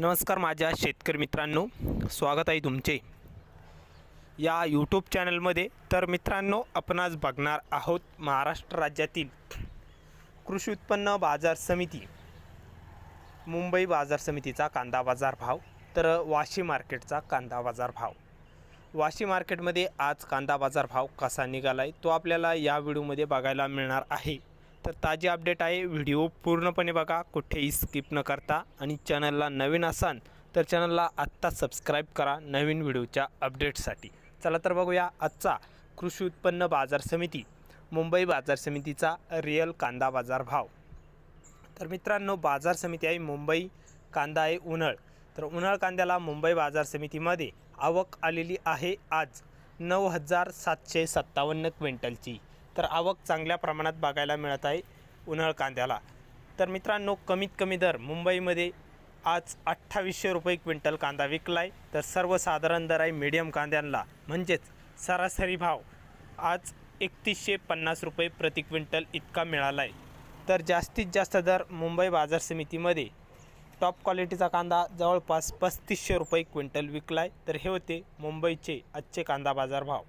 नमस्कार माझ्या शेतकरी मित्रांनो स्वागत आहे तुमचे. या यूट्यूब चॅनलमध्ये तर मित्रांनो आपण आज बघणार आहोत महाराष्ट्र राज्यातील कृषी उत्पन्न बाजार समिती. मुंबई बाजार समितीचा कांदा बाजार भाव तर वाशी मार्केटचा कांदा बाजार भाव. वाशी मार्केटमध्ये आज कांदा बाजार भाव कसा निघाला आहे तो आपल्याला या व्हिडिओमध्ये बघायला मिळणार आहे. तर ताजी अपडेट आहे. व्हिडिओ पूर्णपणे बघा. कुठेही स्किप न करता. आणि चॅनलला नवीन असाल तर चॅनलला आत्ता सबस्क्राईब करा नवीन व्हिडिओच्या अपडेटसाठी चला तर बघूया आजचा कृषी उत्पन्न बाजार समिती मुंबई बाजार समितीचा रिअल कांदा बाजार भाव. तर मित्रांनो बाजार समिती आहे मुंबई कांदा आहे उन्हाळ. तर उन्हाळ कांद्याला मुंबई बाजार समितीमध्ये आवक आलेली आहे आज नऊ हजार सातशे सत्तावन्न क्विंटलची. तर आवक चांगल्या प्रमाणात बघायला मिळत आहे उन्हाळ कांद्याला. तर मित्रांनो कमीत कमी दर मुंबईमध्ये आज अठ्ठावीसशे रुपये क्विंटल कांदा विकला आहे तर सर्वसाधारण दर आहे मीडियम कांद्यांना. म्हणजेच सरासरी भाव आज एकतीसशे पन्नास रुपये प्रति क्विंटल इतका मिळाला आहे तर जास्तीत जास्त दर मुंबई बाजार समितीमध्ये. टॉप क्वालिटीचा कांदा जवळपास पस्तीसशे रुपये क्विंटल विकला आहे तर हे होते मुंबईचे आजचे कांदा बाजार भाव.